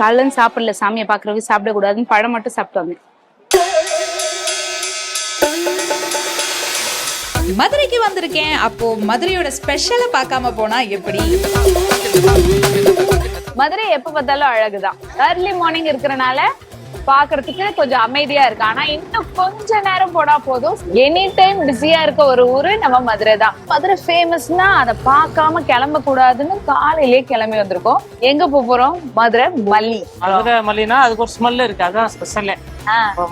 காலைல சாப்பிடல சாமியை பாக்குறவங்க சாப்பிடக்கூடாதுன்னு பழம் மட்டும் சாப்பிட்டு வந்தேன் மதுரைக்கு வந்திருக்கேன். அப்போ மதுரையோட ஸ்பெஷலை பார்க்காம போனா எப்படி? மதுரை எப்ப பார்த்தாலும் அழகுதான். ஏர்லி மார்னிங் இருக்கிறனால பாக்குறதுக்கு கொஞ்சம் அமைதியா இருக்கு. ஆனா இன்னும் கொஞ்ச நேரம் போனா போதும். எனி டைம் பிஸியா இருக்க ஒரு ஊரு நம்ம மதுரை தான். மதுரை ஃபேமஸ்னா அதை பார்க்காம கிளம்ப கூடாதுன்னு காலையிலேயே கிளம்பி வந்திருக்கோம். எங்க போறோம்? மதுரை மல்லி. மதுரை மல்லினா அதுக்கு ஒரு ஸ்மெல் இருக்கு. அதான் ஸ்பெஷலே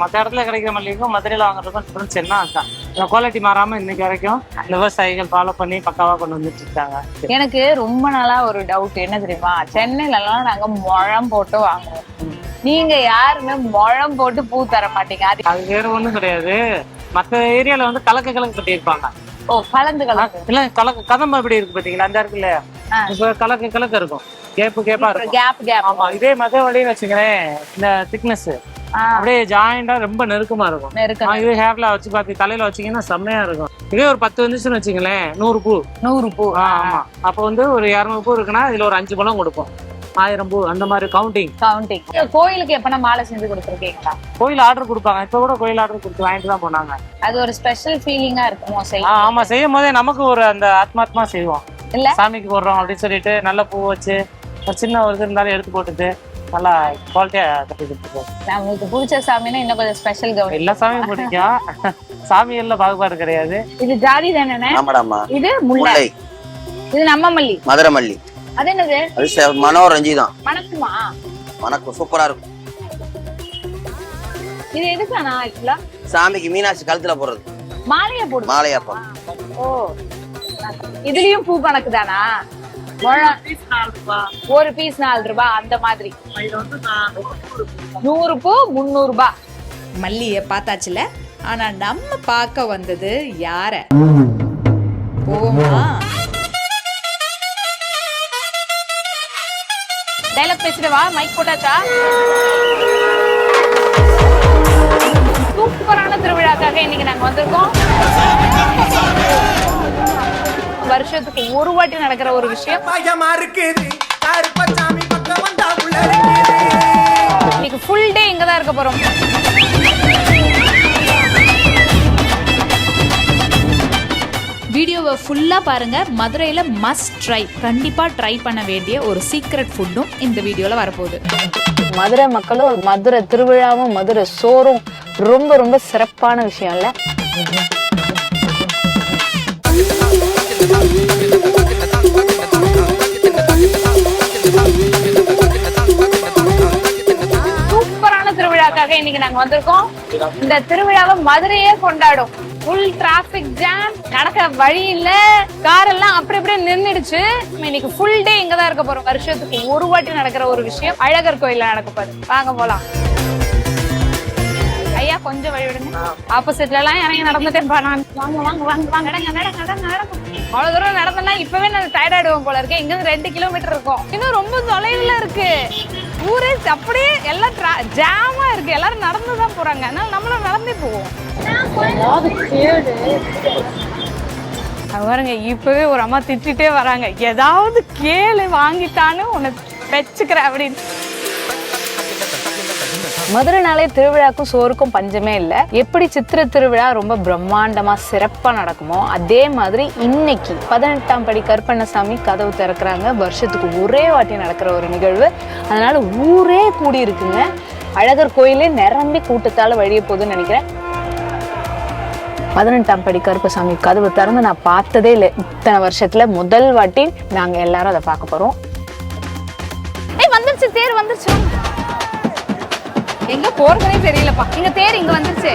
மற்ற இடத்துல கிடைக்கிற மல்லிக்கும் மதுரையில் வாங்குறதுக்கும் டிஃபரன்ஸ் என்ன அதுதான் இந்த குவாலிட்டி மாறாம இன்னைக்கு வரைக்கும் விவசாயிகள் ஃபாலோ பண்ணி பக்காவா கொண்டு வந்துட்டு இருக்காங்க. எனக்கு ரொம்ப நாளா ஒரு டவுட் என்ன தெரியுமா? சென்னையில எல்லாம் நாங்க முழம் போட்டு வாங்குவோம். நீங்க யாருமே முழம் போட்டு பூ தர மாட்டீங்க. அது அது வேற ஒண்ணும் கிடையாது. மற்ற ஏரியால வந்து கலக்க கலக்கு கட்டியிருப்பாங்க. ஓ கலந்து கலந்து. இல்ல கலக்கு கதம்பு எப்படி இருக்கு பாத்தீங்களா? அந்த இருக்குல்ல. இப்ப கலக்கு கலக்க இருக்கும். கேப்பு கேப்பா இருக்கும். கேப் கேப் ஆமா இதே மத வழின்னு வச்சுக்கிறேன் இந்த திக்னஸ் அப்படியே ஜாயிண்டா ரொம்ப நெருக்கமா இருக்கும். இது ஹேர்ல வச்சு பாத்தி தலையில வச்சீங்கன்னா செம்மையா இருக்கும். இதே ஒரு பத்து வந்துச்சுன்னு வச்சுங்களேன் நூறு பூ. நூறு பூ. ஆமா. அப்ப வந்து ஒரு இருநூறு பூ இருக்குன்னா இதுல ஒரு அஞ்சு பழம் கொடுப்போம். ஆயிரம் பூ அந்த மாதிரி கவுண்டிங் கவுண்டிங் கோயிலுக்கு எப்பனா மாலை செஞ்சு கொடுத்துருக்கீங்களா? கோயில் ஆர்டர் கொடுப்பாங்க. இப்ப கூட கோயில் ஆர்டர் கொடுத்து வாங்கிட்டு தான் போனாங்க. அது ஒரு ஸ்பெஷல் ஃபீலிங்கா இருக்குமோ ஆ, செய் ஆமா செய்யும் போதே நமக்கு ஒரு அந்த ஆத்மாத்மா செய்வோம். இல்ல? சாமிக்கு போடுறோம் அப்படின்னு சொல்லிட்டு நல்ல பூ வச்சு ஒரு சின்ன ஒரு இது இருந்தாலும் எடுத்து போட்டுட்டு நல்லா குவாலிட்டியா கட்டி கொடுத்துருக்கோம் நம்மளுக்கு பிடிச்ச சாமினா இன்னும் கொஞ்சம் ஸ்பெஷல் கவுனிங் எல்லா சாமியும் பிடிக்கும். சாமிகள்ல பாகுபாடு கிடையாது. இது ஜாதி தானே? இது முல்லை. இது நம்ம மல்லி. மதுரை மல்லி. அது என்னது அது மனோரஞ்சி தான் மணக்குமா வணக்கம் சூப்பரா இருக்கும். இது எதுக்கானா ஆக்சுவலா? சாமிக்கு மீனாட்சி கழுத்துல போடுறது. மாலைய போடுது மாலையா போடுறது ஓ. இதுலயும் பூ கணக்கு தானா? ஒரு பீஸ் நாலு ரூபாய் அந்த மாதிரி. நூறு பூ. முந்நூறு ரூபாய் மல்லிய பார்த்தாச்சுல? ஆனா நம்ம பார்க்க வந்தது யார? போவோமா? டைலாக் பேசிட்டு வா மைக் போட்டாச்சா? சூப்பரான திருவிழாக்காக இன்னைக்கு நாங்க வந்திருக்கோம். வருஷத்துக்கு ஒரு வாட்டி நடக்கிற ஒரு விஷயம். இன்னைக்கு ஃபுல் டே இங்க தான் இருக்க போறோம். வீடியோவை ஃபுல்லா பாருங்க. மதுரையில மஸ்ட் ட்ரை கண்டிப்பா ட்ரை பண்ண வேண்டிய ஒரு சீக்ரெட் ஃபுட்டும் இந்த வீடியோல வரப்போகுது. மதுரை மக்களும் மதுரை திருவிழாவும் மதுரை சோறும் ரொம்ப ரொம்ப சிறப்பான விஷயம் இல்ல? சூப்பரான திருவிழாக்காக இன்னைக்கு நாங்க வந்திருக்கோம். இந்த திருவிழாவை மதுரையே கொண்டாடும். ஃபுல் டிராபிக் ஜாம் நடக்க வழி இல்ல கார் எல்லாம் அப்படி அப்படியே நின்னுடுச்சு. நம்ம இன்னைக்கு ஃபுல் டே இங்க தான் இருக்க போறோம். வருஷத்துக்கு ஒரு வாட்டி நடக்கிற ஒரு விஷயம் அழகர் கோயில்ல நடக்க போகுது. வாங்க போலாம். ஐயா கொஞ்சம் வழி விடுங்க. ஆப்போசிட்ல எல்லாம் இறங்கி நடந்துட்டேன் நான் வாங்க வாங்க வாங்க வாங்க நடங்க நடங்க நடங்க நடங்க. அவ்வளவு தூரம் நடந்தனா இப்பவே நான் டயர்ட் ஆயிடுவோம் போல இருக்கேன் இங்க இருந்து ரெண்டு கிலோமீட்டர் இருக்கும். இன்னும் ரொம்ப தொலைவுல இருக்கு. ஊரே அப்படியே எல்லாம் ஜாமா இருக்கு. எல்லாரும் நடந்து தான் போறாங்க. அதனால நம்மளும் நடந்தே போவோம். பாருங்க இப்பவே ஒரு அம்மா திட்டிட்டே வராங்க. ஏதாவது கேளு வாங்கிட்டான்னு உன்னை வச்சுக்கிற அப்படின்னு. மதுரைனாலே திருவிழாக்கும் சோறுக்கும் பஞ்சமே இல்லை. எப்படி சித்திரை திருவிழா ரொம்ப பிரம்மாண்டமா சிறப்பா நடக்குமோ அதே மாதிரி இன்னைக்கு பதினெட்டாம் படி கருப்பண்ணசாமி கதவு திறக்கிறாங்க. வருஷத்துக்கு ஒரே வாட்டி நடக்கிற ஒரு நிகழ்வு. அதனால ஊரே கூடி இருக்குங்க. அழகர் கோயிலே நிரம்பி கூட்டத்தால் வழிய போகுதுன்னு நினைக்கிறேன். பதினெட்டாம் படி கருப்பசாமி கதவு திறந்து நான் பார்த்ததே இல்லை. இத்தனை வருஷத்துல முதல் வாட்டி நாங்க எல்லாரும் அதை பார்க்க போறோம். ஏய் வந்துருச்சு தேர் வந்துருச்சு. எங்க போறதுனே தெரியலப்பா. இங்க தேர் இங்க வந்துருச்சு.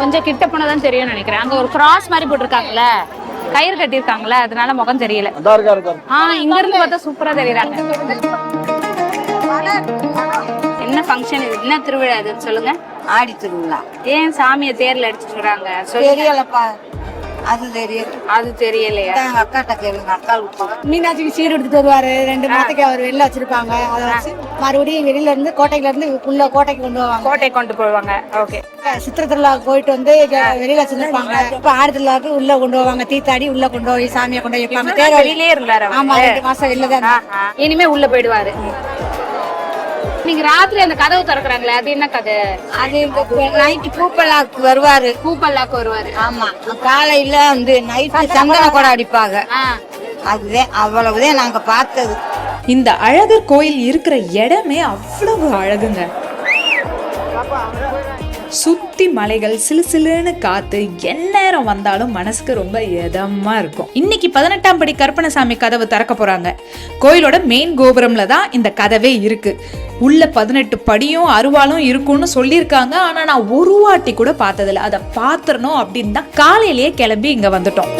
கொஞ்சம் கிட்ட போனதான் தெரியும்னு நினைக்கிறேன். அங்க ஒரு கிராஸ் மாதிரி போட்டிருக்காங்கல்ல? கயிறு கட்டியிருக்காங்கல்ல அதனால முகம் தெரியல. ஆ இங்க இருந்து பார்த்தா சூப்பரா தெரியறாங்க. என்ன ஃபங்க்ஷன் இது? என்ன திருவிழா இது சொல்லுங்க. ஆடி திருவிழா. ஏன் சாமியை தேர்ல அடிச்சுட்டு வராங்க சொல்லுங்க. தெரியலப்பா. அது தெரியும் அது தெரியலையா? எங்க அக்காட்ட கேளுங்க அக்கா மீனாட்சிக்கு சீர் எடுத்துட்டு வருவாரு. ரெண்டு மாதத்துக்கு அவர் வெளில வச்சிருப்பாங்க. அதை வச்சு மறுபடியும் வெளியில இருந்து கோட்டையில இருந்து உள்ள கோட்டைக்கு கொண்டு வருவாங்க கோட்டை கொண்டு போவாங்க. ஓகே. சித்திர திருவிழாவுக்கு போயிட்டு வந்து வெளியில வச்சிருப்பாங்க. இப்ப ஆடு திருவிழாவுக்கு உள்ள கொண்டு வருவாங்க தீத்தாடி உள்ள கொண்டு போய் சாமியை கொண்டு போய் வைப்பாங்க. வெளியிலே இருந்தாரு. ஆமா ரெண்டு மாசம் வெளில தான். இனிமே உள்ள போயிடுவாரு. நீங்க ராத்திரி அந்த கதவு திறக்கறாங்களே அது என்ன கதை? அது இந்த நைட்டு பூப்பல்லாக்கு வருவாரு. பூப்பல்லாக்கு வருவாரு. ஆமா. காலையில வந்து நைட்டு சந்தன கூட அடிப்பாங்க. அதுதான் அவ்வளவுதான் நாங்க பார்த்தது. இந்த அழகர் கோயில் இருக்கிற இடமே அவ்வளவு அழகுங்க. சுத்தி மலைகள் சிலு சிலுன்னு காத்து எந்நேரம் வந்தாலும் மனசுக்கு ரொம்ப இதமா இருக்கும். இன்னைக்கு பதினெட்டாம் படி கற்பனசாமி கதவு திறக்க போறாங்க. கோயிலோட மெயின் கோபுரம்ல தான் இந்த கதவே இருக்கு. உள்ள பதினெட்டு படியும் அருவாலும் இருக்கும்னு சொல்லியிருக்காங்க. ஆனா நான் ஒரு வாட்டி கூட பார்த்ததில்ல. அதை பாத்திரணும் அப்படின்னு தான் காலையிலேயே கிளம்பி இங்க வந்துட்டோம்.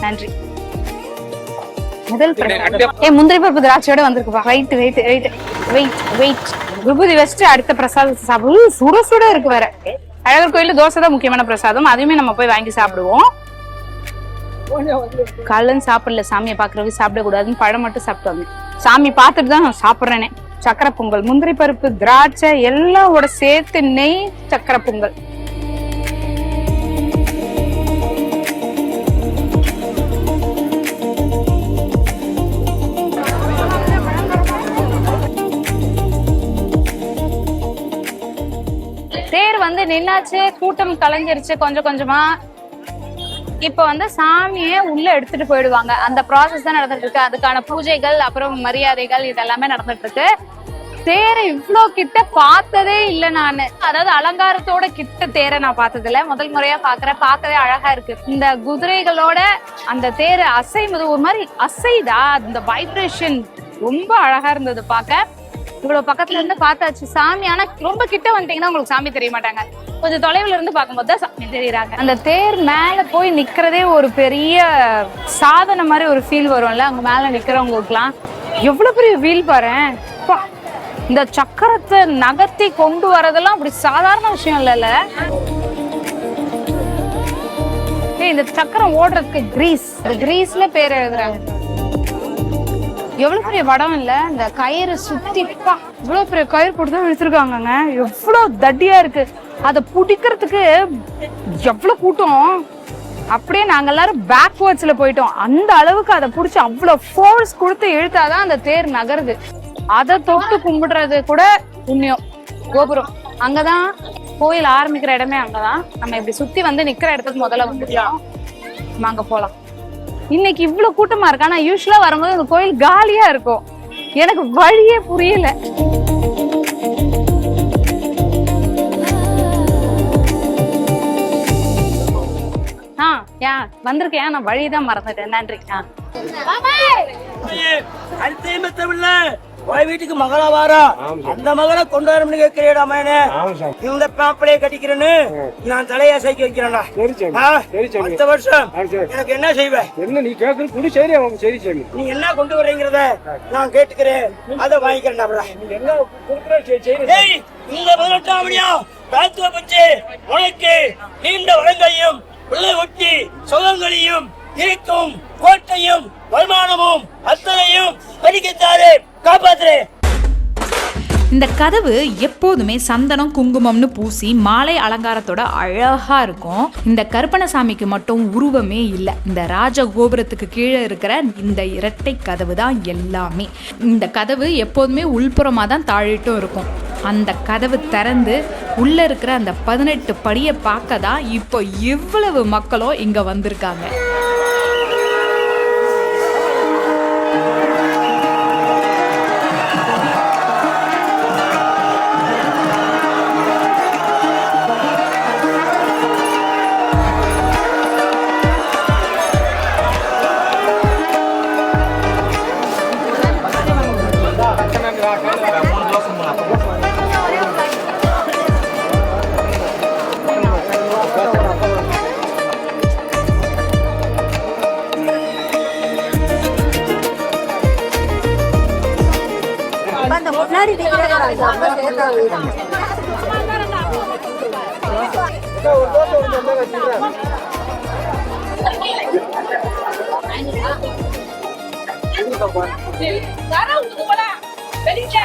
நன்றி. முதல் பிரசாதம் ஏ முந்திரி பருப்பு திராட்சையோட வந்திருக்குப்பா wait wait wait wait wait விபூதி வச்சுட்டு அடுத்த பிரசாதத்தை சாப்பிடுவோம் சுட சுட இருக்கு வேற. அழகர் கோயில்ல தோசை தான் முக்கியமான பிரசாதம். அதுவுமே நம்ம போய் வாங்கி சாப்பிடுவோம். கல்லன் சாப்பிடல. சாமியை பாக்குறவங்க சாப்பிடக்கூடாதுன்னு பழம் மட்டும் சாப்பிட்டு வந்தேன் சாமி பார்த்துட்டு தான் நான் சாப்பிட்றேனே. சக்கரை பொங்கல் முந்திரி பருப்பு திராட்சை எல்லாவோட சேர்த்து நெய் சக்கரை பொங்கல். வந்து நின்னாச்சு கூட்டம் கலைஞ்சிருச்சு கொஞ்சம் கொஞ்சமா. இப்ப வந்து சாமியை உள்ள எடுத்துட்டு போயிடுவாங்க. அந்த ப்ராசஸ் தான் நடந்துட்டு இருக்கு அதுக்கான பூஜைகள் அப்புறம் மரியாதைகள் இதெல்லாமே நடந்துட்டு இருக்கு தேரை இவ்வளோ கிட்ட பார்த்ததே இல்ல நானு. அதாவது அலங்காரத்தோட கிட்ட தேரை நான் பார்த்தது இல்ல முதல் முறையா பாக்குறேன் பார்க்கவே அழகா இருக்கு. இந்த குதிரைகளோட அந்த தேரை அசைவது ஒரு மாதிரி அசைதா. அந்த வைப்ரேஷன் ரொம்ப அழகா இருந்தது பார்க்க. இவ்வளவு பக்கத்துல இருந்து பார்த்தாச்சு. சாமி ஆனா ரொம்ப கிட்ட வந்துட்டீங்கன்னா உங்களுக்கு சாமி தெரிய மாட்டாங்க. கொஞ்சம் தொலைவுல இருந்து பார்க்கும்போது தான் சாமி தெரியுறாங்க. அந்த தேர் மேல போய் நிக்கிறதே ஒரு பெரிய சாதனை மாதிரி ஒரு ஃபீல் வரும்ல. அங்க மேல நிக்கிறவங்களுக்குலாம் எவ்வளவு பெரிய வீல் பாரு. இந்த சக்கரத்தை நகர்த்தி கொண்டு வரதெல்லாம் அப்படி சாதாரண விஷயம் இல்லைல்ல. ஏய், இந்த சக்கரம் ஓடுறதுக்கு கிரீஸ் கிரீஸ்ல பேர் எழுதுறாங்க. எவ்வளோ பெரிய வடம் இல்லை? இந்த கயிறு சுத்தி இவ்வளோ பெரிய கயிறு போட்டு தான் இழுத்துருக்காங்கங்க எவ்வளோ தட்டியாக இருக்குது அதை பிடிக்கிறதுக்கு எவ்வளோ கூட்டம். அப்படியே நாங்க எல்லாரும் பேக்வேர்ட்ஸ்ல போயிட்டோம். அந்த அளவுக்கு அதை பிடிச்சி அவ்வளோ ஃபோர்ஸ் கொடுத்து இழுத்தாதான் அந்த தேர் நகருது. அதை தொட்டு கும்பிடுறது கூட புண்ணியம். கோபுரம். அங்கதான் கோயில் ஆரம்பிக்கிற இடமே அங்கதான். நம்ம இப்படி சுத்தி வந்து நிக்கிற இடத்துக்கு முதல்ல வந்துட்டோம். நம்ம அங்க போலாம். இன்னைக்கு இவ்வளோ கூட்டமாக இருக்கு. ஆனால் யூஸ்வலாக வரும்போது அந்த கோயில் காலியாக இருக்கும். எனக்கு வழியே புரியல. ஆ யா வந்திருக்கேன். நான் வழிதான் மறந்துட்டேன். நன்றி. ஆ. அல்தீமத்தமில்ல உன் வீட்டுக்கு மகளா வாரா. அந்த மகளை கொண்டு வரணும்னு கேட்கிறேடா மயனே இந்த பாப்பளைய கட்டிக்கிறேன்னு நான் தலையை அசைக்க வைக்கிறேன்டா? அடுத்த வருஷம் எனக்கு என்ன செய்வேன் என்ன நீ கேக்குறது குடி சரி அவங்க சரி சரி நீ என்ன கொண்டு வர்றீங்கிறத நான் கேட்டுக்கிறேன். அதை வாங்கிக்கிறேன்டா அப்புறம். என்ன கொடுக்குற? சரி இந்த பதினெட்டாம் மணியம் காத்துவ பச்சு உனக்கு நீண்ட வளங்களையும் பிள்ளை ஒட்டி சுகங்களையும் இருக்கும். கோட்டையும் வருமானமும் அத்தனையும் பறிக்கத்தாரு காப்பாத்துறே. இந்த கதவு எப்போதுமே சந்தனம் குங்குமம்னு பூசி மாலை அலங்காரத்தோட அழகா இருக்கும். இந்த கருப்பணசாமிக்கு மட்டும் உருவமே இல்லை. இந்த ராஜ கோபுரத்துக்கு கீழே இருக்கிற இந்த இரட்டை கதவு தான் எல்லாமே. இந்த கதவு எப்போதுமே உள்புறமாக தான் தாழிட்டும் இருக்கும். அந்த கதவு திறந்து உள்ள இருக்கிற அந்த பதினெட்டு படியை பார்க்க தான் இப்போ இவ்வளவு மக்களும் இங்க வந்திருக்காங்க.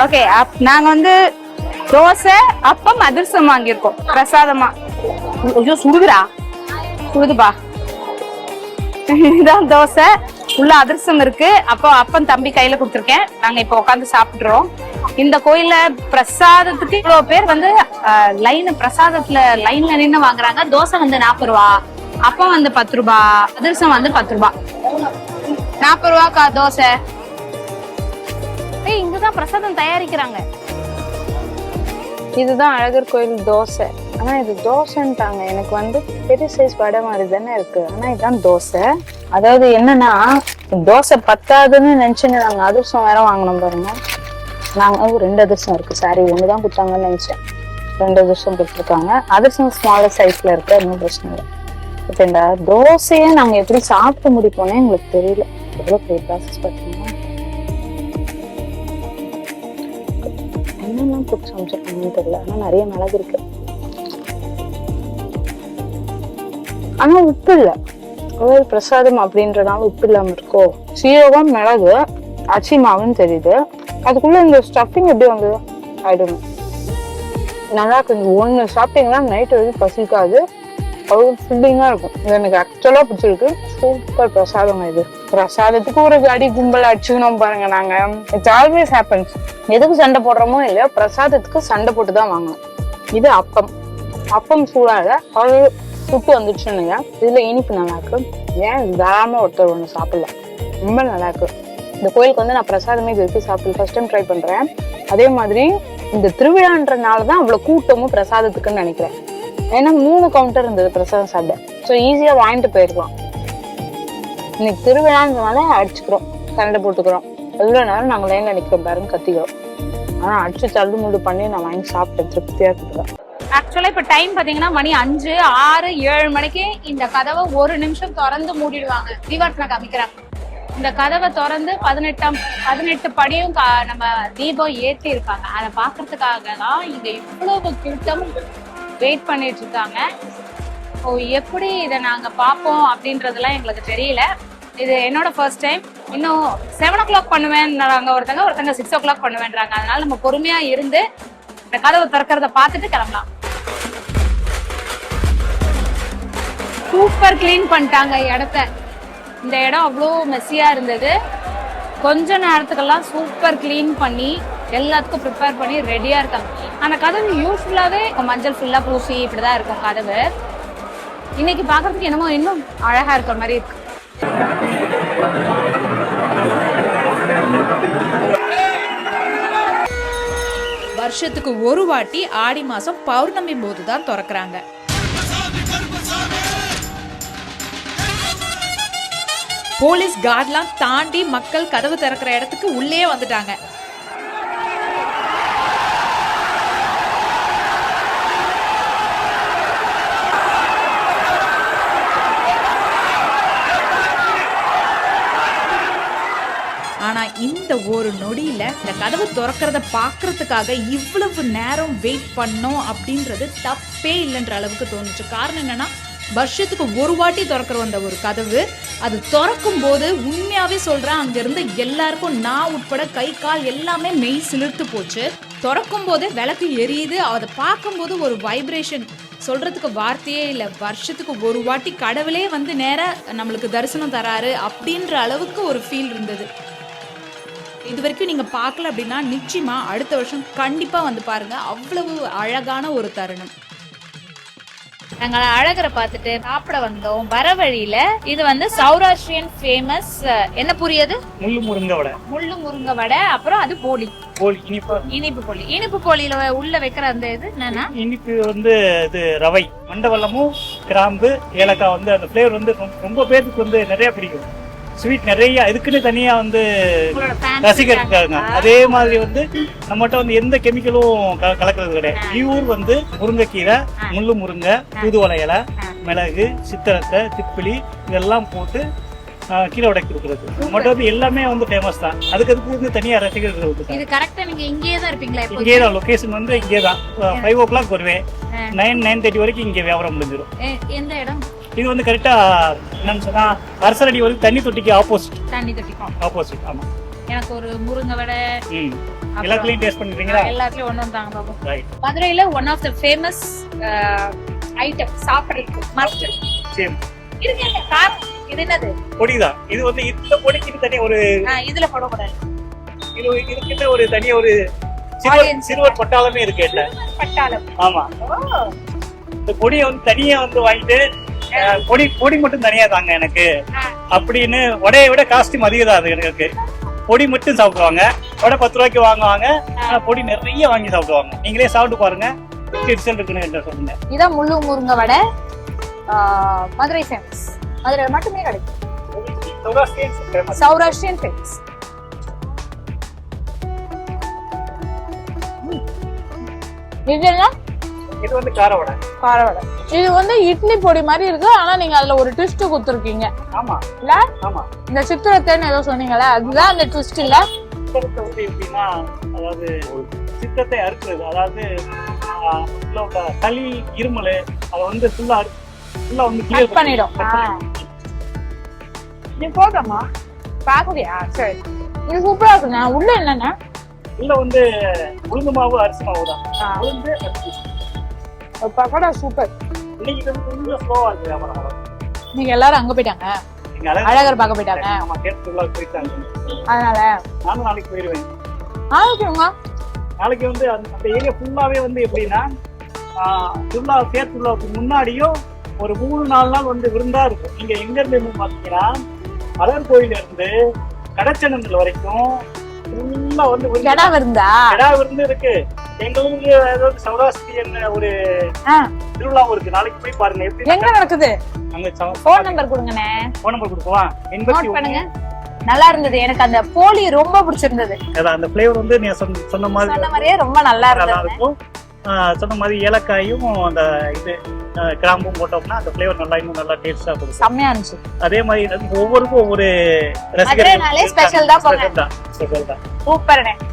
ஓகே நாங்க வந்து தோசை அப்பம் அதிர்சம் வாங்கியிருக்கோம். பிரசாதமா. ஐயோ சுடுதுடா. சுடுதுப்பா. இதுதான் தோசை. உள்ள அதிர்சம் இருக்கு. அப்போ அப்பன் தம்பி கையில கொடுத்துருக்கேன். நாங்க இப்போ உட்காந்து சாப்பிடுறோம் இந்த கோயில்ல பிரசாதத்துக்கு இவ்வளவு பேர் வந்து லைன் பிரசாதத்துல லைன்ல நின்னு வாங்குறாங்க. தோசை வந்து நாற்பது ரூபா. அப்பம் வந்து பத்து ரூபா. அதிர்சம் வந்து பத்து ரூபா. நாற்பது ரூபாக்கா தோசை. ஏய் இங்கதான் பிரசாதம் தயாரிக்கிறாங்க. இதுதான் அழகர் கோயில் தோசை. ஆனா இது தோசைன்ட்டாங்க. எனக்கு வந்து பெரிய சைஸ் வடை மாதிரி தானே இருக்கு. ஆனா இதுதான் தோசை. அதாவது என்னன்னா தோசை பத்தாதுன்னு நினைச்சுன்னு நாங்க அதிர்ஷ்டம் வேற வாங்கினோம் பாருங்க. நாங்க ரெண்டு அதிர்ஷ்டம் இருக்கு. சாரி ஒண்ணுதான் கொடுத்தாங்கன்னு நினைச்சேன். ரெண்டு அதிர்ஷ்டம் கொடுத்துருக்காங்க. அதிர்சம் ஸ்மாலர் சைஸ்ல இருக்கு. ஒன்றும் பிரச்சனை இல்லை. ஓகேண்டா தோசையை நாங்க எப்படி சாப்பிட்டு முடிப்போம்னே எங்களுக்கு தெரியல. எவ்வளவு பெரிய ப்ராசஸ் பார்த்தீங்கன்னா என்னெல்லாம் போட்டு சமைச்சிருக்காங்கன்னு தெரியல. ஆனா நிறைய மிளகு இருக்கு. ஆனா உப்பு இல்லை. ஒரு பிரசாதம் அப்படின்றனால உப்பு இல்லாமல் இருக்கோ? சீரகம் மிளகு அச்சி மாவுன்னு தெரியுது. அதுக்குள்ள இந்த ஸ்டஃபிங் எப்படி வந்தது ஆயிடும்? நல்லா கொஞ்சம் ஒன்று சாப்பிட்டீங்கன்னா நைட் வரைக்கும் பசிக்காது. அவ்வளோ ஃபுல்லிங்காக இருக்கும். இது எனக்கு ஆக்சுவலாக பிடிச்சிருக்கு. சூப்பர் பிரசாதம் இது. பிரசாதத்துக்கு ஒரு அடி கும்பல் அடிச்சுக்கணும் பாருங்க நாங்கள் இட்ஸ் ஆல்வேஸ் ஹேப்பன்ஸ் எதுக்கு சண்டை போடுறோமோ இல்லையோ பிரசாதத்துக்கு சண்டை போட்டு தான் வாங்கணும். இது அப்பம். அப்பம் சூடாக அவ்வளோ சுட்டு வந்துச்சுன்னுங்க இதில் இனிப்பு நல்லா இருக்கு ஏன் தாராளமாக ஒருத்தர் ஒன்று சாப்பிடலாம். ரொம்ப நல்லா இருக்கு இந்த கோயிலுக்கு வந்து நான் பிரசாதமே இது வரைக்கும் சாப்பிடல. ஃபர்ஸ்ட் டைம் ட்ரை பண்ணுறேன் அதே மாதிரி இந்த திருவிழான்றனால தான் அவ்வளோ கூட்டமும் பிரசாதத்துக்குன்னு நினைக்கிறேன். ஏன்னா மூணு கவுண்டர் இருந்தது பிரசாதம் சாப்பிட. ஸோ ஈஸியாக வாங்கிட்டு போயிருக்கலாம். இன்னைக்கு திருவிழான்றனால அடிச்சுக்கிறோம். சண்டை போட்டுக்கிறோம். எவ்வளோ நேரம் நாங்கள் லைன்ல நிற்கிறோம் பாருங்க கத்திக்கிறோம். ஆனால் அடிச்சு தள்ளு முள்ளு பண்ணி நான் வாங்கி சாப்பிட்டேன். திருப்தியாக இருக்கிறேன் ஆக்சுவலாக இப்போ டைம் பார்த்தீங்கன்னா மணி அஞ்சு ஆறு ஏழு மணிக்கு இந்த கதவை ஒரு நிமிஷம் திறந்து மூடிடுவாங்க. தீபாவளி காமிக்கிறாங்க. இந்த கதவை திறந்து பதினெட்டாம் பதினெட்டு படியும் கா- நம்ம தீபம் ஏற்றி இருக்காங்க அதை பார்க்கறதுக்காக தான் இங்கே இவ்வளவு கூட்டம் வெயிட் பண்ணிட்டு இருக்காங்க. ஓ எப்படி இதை நாங்கள் பார்ப்போம் அப்படின்றதெல்லாம் எங்களுக்கு தெரியல. இது என்னோட ஃபர்ஸ்ட் டைம் இன்னும் செவன் ஓ கிளாக் பண்ணுவேன்றாங்க ஒருத்தங்க ஒருத்தங்க சிக்ஸ் ஓ கிளாக் பண்ணுவேன்றாங்க. அதனால நம்ம பொறுமையாக இருந்து இந்த கதவை திறக்கிறத பார்த்துட்டு கிளம்பலாம். சூப்பர் க்ளீன் பண்ணிட்டாங்க இடத்த. இந்த இடம் அவ்வளோ மெஸ்ஸியாக இருந்தது. கொஞ்ச நேரத்துக்கெல்லாம் சூப்பர் க்ளீன் பண்ணி எல்லாத்துக்கும் ப்ரிப்பேர் பண்ணி ரெடியாக இருக்காங்க. அந்த கதவு யூஸ்ஃபுல்லாகவே மஞ்சள் ஃபுல்லாக பூசி இப்படிதான் இருக்கும் கதவு. இன்னைக்கு பார்க்கறதுக்கு என்னமோ இன்னும் அழகாக இருக்கிற மாதிரி இருக்கு. வருஷத்துக்கு ஒரு வாட்டி ஆடி மாசம் பௌர்ணமி போது தான் திறக்கிறாங்க. போலீஸ் கார்ட்லாம் தாண்டி மக்கள் கதவு திறக்கிற இடத்துக்கு உள்ளே வந்துட்டாங்க. ஆனா இந்த ஒரு நொடியில இந்த கதவு திறக்கிறத பார்க்குறதுக்காக இவ்வளவு நேரம் வெயிட் பண்ணோம் அப்படின்றது தப்பே இல்லைன்ற அளவுக்கு தோணுச்சு. காரணம் என்னன்னா வருஷத்துக்கு ஒரு வாட்டி திறக்கிற வந்த ஒரு கதவு அது திறக்கும் போது உண்மையாவே சொல்றேன் அங்கிருந்து எல்லாருக்கும் நான் உட்பட கை கால் எல்லாமே மெய் சிலிர்த்து போச்சு. திறக்கும் போதே விளக்கு எரியுது அதை பார்க்கும்போது ஒரு வைப்ரேஷன் சொல்றதுக்கு வார்த்தையே இல்லை. வருஷத்துக்கு ஒரு வாட்டி கடவுளே வந்து நேராக நம்மளுக்கு தரிசனம் தராரு அப்படின்ற அளவுக்கு ஒரு ஃபீல் இருந்தது. இது வரைக்கும் நீங்க பார்க்கல அப்படின்னா நிச்சயமா அடுத்த வருஷம் கண்டிப்பா வந்து பாருங்க. அவ்வளவு அழகான ஒரு தருணம். நாங்கள் அழகரை பார்த்துட்டு சாப்பிட வந்தோம். வர வழியில இது வந்து சௌராஷ்டிரியன் ஃபேமஸ் என்ன புரியுது முள்ளு முருங்க வடை. முள்ளு முருங்கை வடை அப்புறம் அது போலி. போலி இனிப்பு. இனிப்பு போலி. இனிப்பு போலியில உள்ள வைக்கிற அந்த இது என்னன்னா? இனிப்பு வந்து இது ரவை மண்டவல்லமும் கிராம்பு ஏலக்காய் வந்து அந்த ஃப்ளேவர் வந்து ரொம்ப- ரொம்ப பேருக்கு வந்து நிறைய பிடிக்கும். ஸ்வீட் நிறைய இதுக்குன்னு தனியா வந்து ரசிகர் இருக்காங்க. அதே மாதிரி வந்து நம்மகிட்ட வந்து எந்த கெமிக்கலும் கலக்கிறது கிடையாது. பியூர் வந்து முருங்கைக்கீரை முள்ளு முருங்கை தூதுவளை இலை மிளகு சித்திரத்தை திப்பிலி இதெல்லாம் போட்டு கீழே உடைக்கு கொடுக்குறது. மட்டும் வந்து எல்லாமே வந்து ஃபேமஸ் தான். அதுக்கு அதுக்கு வந்து தனியாக ரசிகர்கள் இது கரெக்டா நீங்க இங்கேயே தான் இருப்பீங்களா? இங்கே தான். லொகேஷன் வந்து இங்கே தான். ஃபைவ் ஓ கிளாக் வருவேன். நைன் நைன் தேர்ட்டி வரைக்கும் இங்கே வியாபாரம் முடிஞ்சிடும் எந்த இடம்? இது வந்து கரெக்டாக என்னன்னு சொன்னால் அரசரடி வந்து தண்ணி தொட்டிக்கு ஆப்போசிட் தண்ணி தொட்டிக்கும் ஆப்போசிட் ஆமாம் எனக்கு ஒரு முருங்கை வடை எல்லாத்துலேயும் டேஸ்ட் பண்ணிக்கிறீங்களா? எல்லாத்துலயும் ஒண்ணு தாங்க பாப்போம் மதுரையில one of the famous item சாப்பிடுறதுக்கு மஸ்ட் சரி இருங்க காரம் இது என்னது? பொடி தான் இது வந்து இந்த பொடிக்கு தனியாக ஒரு இதுல போடக்கூடாது. இது இதுக்கிட்ட ஒரு தனியா ஒரு சிறுவர். சிறுவர் பட்டாளமே இருக்கு என்கிட்ட. பட்டாளம். ஆமா. இந்த பொடியை வந்து தனியா வந்து வாங்கிட்டு பொடி பொடி மட்டும் தனியா தாங்க எனக்கு. அப்படின்னு உடைய விட காஸ்டியூம் அதிகம் தான் அது எனக்கு. பொடி மட்டும் சாப்பிடுவாங்க. வடை பத்து ரூபாய்க்கு வாங்குவாங்க. ஆனா பொடி நிறைய வாங்கி சாப்பிடுவாங்க. நீங்களே சாப்பிட்டு பாருங்க. ரிசல்ட் இருக்குன்னு சொல்லுங்க. இதான் முள்ளு முருங்கை வடை. மதுரை ஃபேமஸ் மதுரையில மட்டுமே கிடைக்கும். சௌராஷ்டிரியன் ஃபேமஸ் இதெல்லாம் இது வந்து கார வடை. கார வடை. இது வந்து இட்லி பொடி மாதிரி இருக்கு. ஆனா நீங்க அதுல ஒரு ட்விஸ்ட் கொடுத்துருக்கீங்க. ஆமா. இல்ல? ஆமா. இந்த சித்திரத்தைன்னு ஏதோ சொன்னீங்கல்ல அதுதான் அந்த ட்விஸ்ட் இல்ல? சித்திரத்தை எப்படின்னா அதாவது சித்திரத்தை அறுக்கிறது. அதாவது சளி இருமல் அதை வந்து ஃபுல்லா ஃபுல்லா வந்து கட் பண்ணிடும். நீ போட்டோமா பாக்குறியா சரி. இது சூப்பரா இருக்குண்ணா உள்ள என்னண்ணா உள்ள வந்து உளுந்து மாவு அரிசி மாவு தான். உளுந்து பக்கோடா சூப்பர். இன்னைக்கு கொஞ்சம் ஸ்லோவா இருக்கு வியாபாரம் நீங்க எல்லாரும் அங்க போயிட்டாங்க. அழகர் பார்க்க போயிட்டாங்க. ஆமா கேட்டுக்குள்ள போயிட்டாங்க. அதனால. நானும் நாளைக்கு போயிடுவேன் ஆரோக்கியமா நாளைக்கு வந்து அந்த ஏரியா ஃபுல்லாவே வந்து எப்படின்னா தேர் திருவிழாவுக்கு முன்னாடியும் ஒரு மூணு நாலு நாள் வந்து விருந்தா இருக்கும். நீங்க எங்க இருந்து பாத்தீங்கன்னா அழகர் கோயில இருந்து கடச்சனங்கள் வரைக்கும் ஃபுல்லா வந்து விருந்து- விருந்து இருக்கு. எங்க ஊர்ல ஏதாவது சௌராஷ்டிரியன் ஒரு. திருவிழாவும் இருக்கு. நாளைக்கு போய் பாருங்க. எப்படி எங்க நடக்குது? அங்க போன் நம்பர் கொடுங்கண்ணே. போன் நம்பர் கொடுக்குவா? எண்பத்தி பண்ணுங்க. நல்லா இருந்தது. எனக்கு அந்த போலி ரொம்ப பிடிச்சிருந்தது. அந்த ஃபிளேவர் வந்து நீ சொன்ன மாதிரி சொன்ன மாதிரியே ரொம்ப நல்லா இருந்தது இருக்கும். சொன்ன மாதிரி ஏலக்காயும் அந்த இது கிராம்பும் போட்டோம்னா அந்த ஃபிளேவர் நல்லா இன்னும் நல்லா டேஸ்டா கொடுக்கும். செம்மையா இருந்துச்சு. அதே மாதிரி ஒவ்வொருக்கும் ஒவ்வொரு போங்க. ஸ்பெஷல் தான் ஸ்பெஷல் தான். சூப்பர்ண்ணே.